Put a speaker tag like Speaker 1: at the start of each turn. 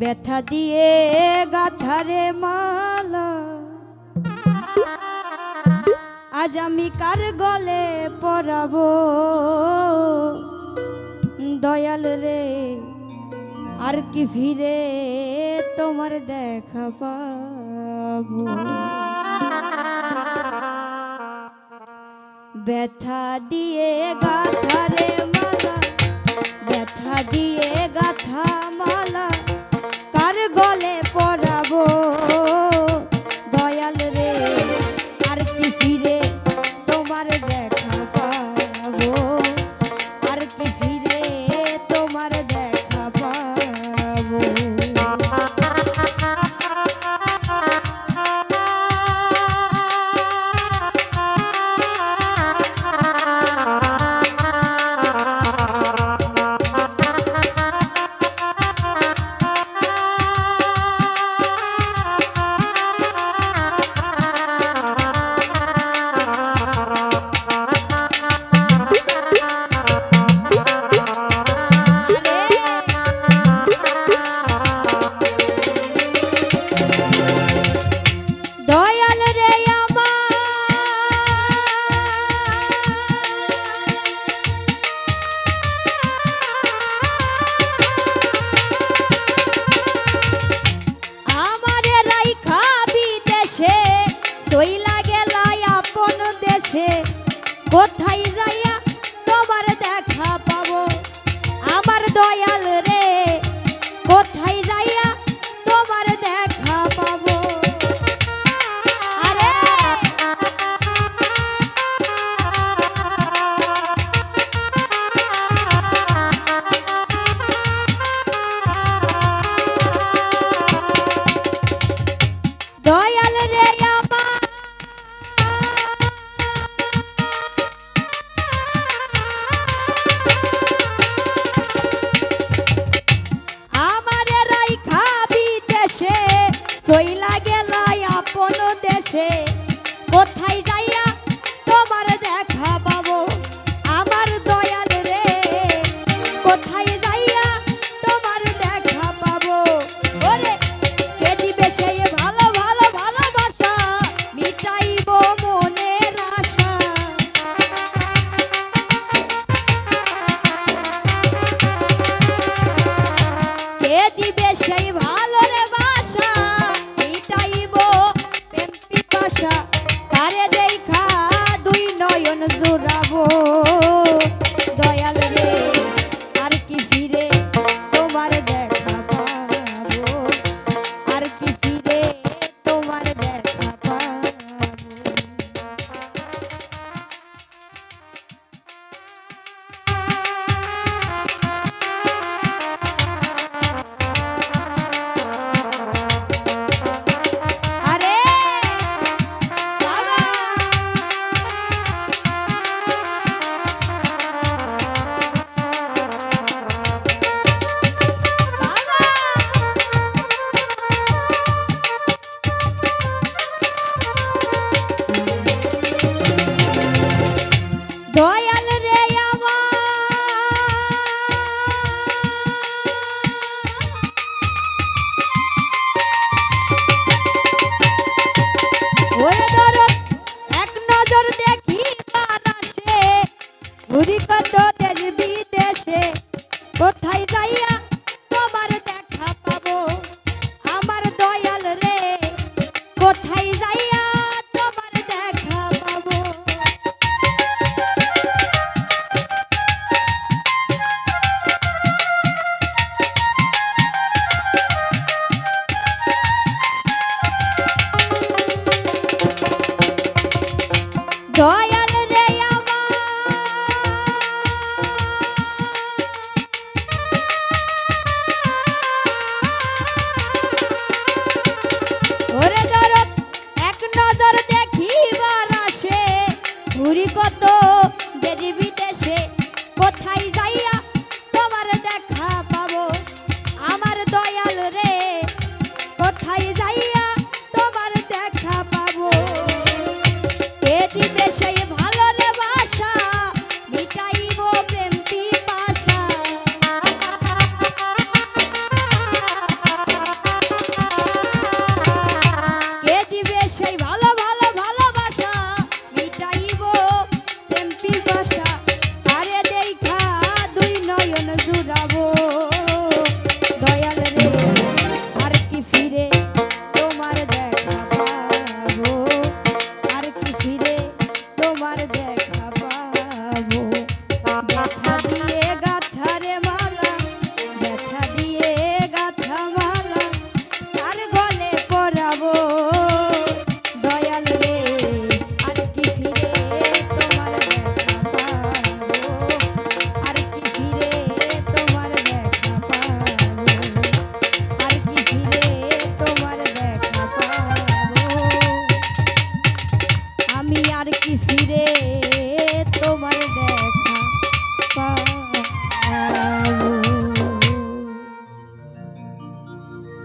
Speaker 1: ব্যথা দিয়ে গাথারে মাল। আজ আমি কার গলে পরাব? দয়াল রে, আর কি ফিরে তোমার দেখা পাব? ব্যথা দিয়ে গাথারে মালা, ব্যথা দিয়ে গাথা কোথায়